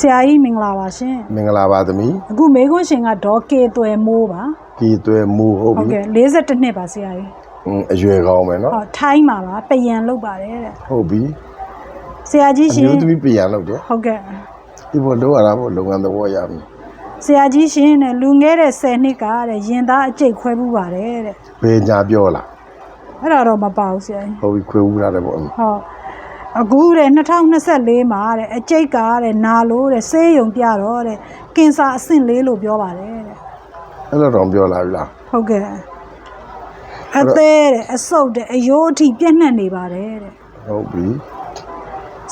ဆရာကြီးမင်္ဂလာပါရှင်မင်္ဂလာပါသမီးအခုမေခွန်းရှင်ကဒေါ်ကေသွယ်မိုးပါဒီသွဲမူဟုတ်ဟုတ်ပြီကဲ့52နှစ်ပါဆရာကြီးအင်းအရွယ်ကောင်းမယ်နော်ဟောထိုင်းမှာပါပယံလောက်ပါတယ်တဲ့ဟုတ်ပြီဆရာကြီးအရှင်မျိုးသမီးပြန်လောက်တယ်ဟုတ်ကဲ့ဒီဘောလောရတာဘောလုပ်ငန်းသဘောရမယ်ဆရာကြီးရှင်တဲ့လူငယ်တဲ့10နှစ်ကတဲ့ရင်သားအကျိတ်ခွဲမှုပါတယ်တဲ့ဘယ်ညာပြောလားအဲ့ဒါတော့မပါဘူးဆရာကြီးဟုတ်ပြီခွေဦးရတယ်ပေါ့ဟော အခုတဲ့2024မှာတဲ့အကျိတ်ကတဲ့နာလို့တဲ့ဆေးရုံပြတော့တဲ့ကင်ဆာအဆင့်လေးလို့ပြောပါတယ်တဲ့အဲ့လိုတော့ပြောလာပြီလားဟုတ်ကဲ့အသေးတဲ့အဆုပ်တဲ့အယိုးအထိပြည့်နှက်နေပါတယ်တဲ့ဟုတ်ပြီ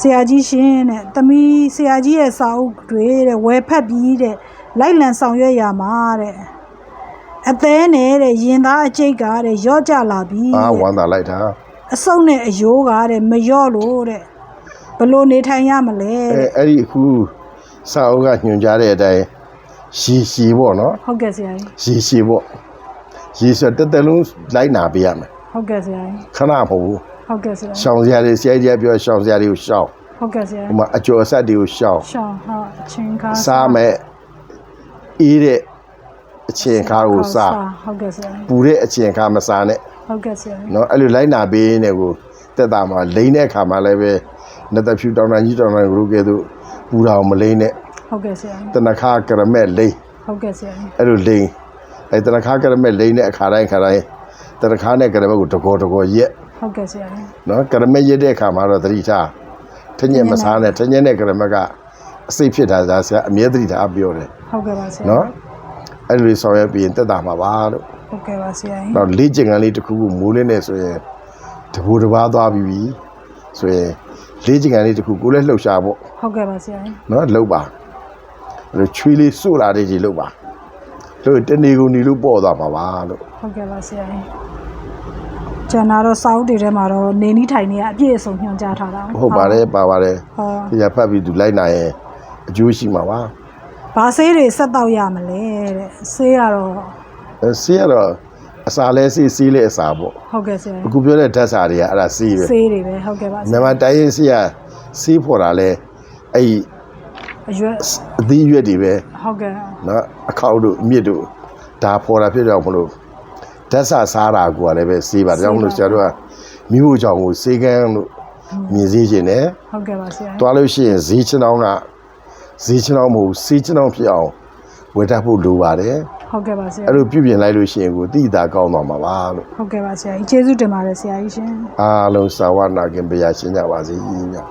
ဆရာကြီးရှင်တဲ့သမီးဆရာကြီးရဲ့စာအုပ်တွေတဲ့ဝယ်ဖက်ပြီးတဲ့လိုက်လံဆောင်ရွက်ရမှာတဲ့အသေးနဲ့တဲ့ရင်သားအကျိတ်ကတဲ့ရော့ကြလာပြီအာတဲ့ဝမ်းသာလိုက်တာ အဆုပ်နဲ့အယိုးကတဲ့မရော့လို့တဲ့ဘလို့နေထိုင်ရမလဲအဲတဲ့အဲ့ဒီအခုစာအုပ်ကညွှန်ကြားတဲ့အတိုင်းရှည်ရှည်ပေါ့နော်ဟုတ်ကဲ့ဆရာကြီးရှည်ရှည်ပေါ့ရှည်ဆိုတက်တက်လုံးလိုက်နာပေးရမယ်ဟုတ်ကဲ့ဆရာကြီးခဏမဟုတ်ဘူးဟုတ်ကဲ့ဆရာကြီးရှောင်စရာတွေဆရာကြီးကပြောရှောင်စရာတွေကိုရှောင်ဟုတ်ကဲ့ဆရာဟိုကြီးမှာအကျော်အဆက်တွေကိုရှောင်ရှောင်းဟုတ်အချင်းကားစားမဲ့အေးတဲ့အချိန်ခါကိုစားဟုတ်ကဲ့ဆရာကြီးပူတဲ့အချိန်ခါမစားနဲ့ ဟုတ်ကဲ့ဆရာကြီး เนาะအဲ့လိုလိုက်နာပေးနေကိုတက်တာမှာလိမ့်တဲ့အခါမှာလည်းပဲနှစ်သက်ဖြူတောင်းတန်းကြီးတောင်းတန်းရုပ်ကဲ့သို့ပူတာအောင်မလိမ့်နဲ့ ဟုတ်ကဲ့ဆရာကြီး တနခါကရမက်လိမ့် ဟုတ်ကဲ့ဆရာကြီး အဲ့လိုလိမ့်အဲ့တနခါကရမက်လိမ့်တဲ့အခါတိုင်းခါတိုင်းတနခါနဲ့ကရမက်ကိုတကောတကောရက် ဟုတ်ကဲ့ဆရာကြီး เนาะကရမက်ရက်တဲ့အခါမှာတော့သတိထားထညက်မစားနဲ့ထညက်နဲ့ကရမက်ကအစိတ်ဖြစ်တာဒါဆရာအမြဲသတိထားပြောတယ် ဟုတ်ကဲ့ပါဆရာ เนาะအဲ့လိုဆောင်ရွက်ပြီးရင်တက်တာမှာပါလို့ ဟုတ်ကဲ့ပါဆရာကြီးတော့လေ့ကျင့်ခန်းလေးတစ်ခုခုမိုးလင်းနေဆိုရင်တဘူတစ်ပါးသွားပြီးပြီဆိုရင်လေ့ကျင့်ခန်းလေးတစ်ခုကိုလည်းလှုပ်ရှားဖို့ဟုတ်ကဲ့ပါဆရာကြီးနော်လှုပ်ပါအဲ့လိုချွေးလေးစို့လာတဲ့ကြီးလှုပ်ပါလို့တနေကုန်နေလို့ပေါ့သွားမှာပါလို့ဟုတ်ကဲ့ပါဆရာကြီးကျန်တာတော့စာအုပ်တွေထဲမှာတော့နေနီးထိုင်နေရအပြည့်အစုံညွှန်ကြားထားတာဟုတ်ပါတယ်ပါပါတယ်ဟောဒီရဖတ်ပြီးသူလိုက်နိုင်ရင်အကျိုးရှိမှာပါဘာဆေးတွေဆက်တော့ရမလဲတဲ့ဆေးကတော့အဲ ဆေးကတော့အစာလဲဆေးဆေးလဲအစာပေါ့ဟုတ်ကဲ့ဆရာအကြီးခုပြောတဲ့ဓာတ်စာတွေကအဲ့ဒါဆေးပဲဆေးတွေပဲဟုတ်ကဲ့ပါဆရာမြန်မာတိုင်းရင်ဆေးကဆေးဖော်တာလဲအဲ့ဒီအရွက်အသီးရွက်တွေပဲဟုတ်ကဲ့နော်အခောက်တို့အမြစ်တို့ဒါဖော်တာဖြစ်တော့မလို့ဓာတ်ဆာစားတာကိုလည်းပဲစေးပါဒါကြောင့်မလို့ဆရာတို့ကမိဖို့ကြောင့်ကိုစေးကန်းလို့မြင်စေခြင်းနဲ့ဟုတ်ကဲ့ပါဆရာကြီးတွားလို့ရှိရင်ဈေးချောင်းကဈေးချောင်းမဟုတ်စေးချောင်းဖြစ်အောင် ဝယ်တတ်ဖို့လိုပါတယ်ဟုတ်ကဲ့ပါဆရာအဲ့လိုပြုပြင်လိုက်လို့ရှိရင်ကိုတိတာကောင်းသွားမှာပါလို့ဟုတ်ကဲ့ပါဆရာကြီးကျေးဇူးတင်ပါတယ်ဆရာကြီးရှင်အားလုံးစာဝနာခင်ဗျာရှင်းကြပါစေကြီးဗျာ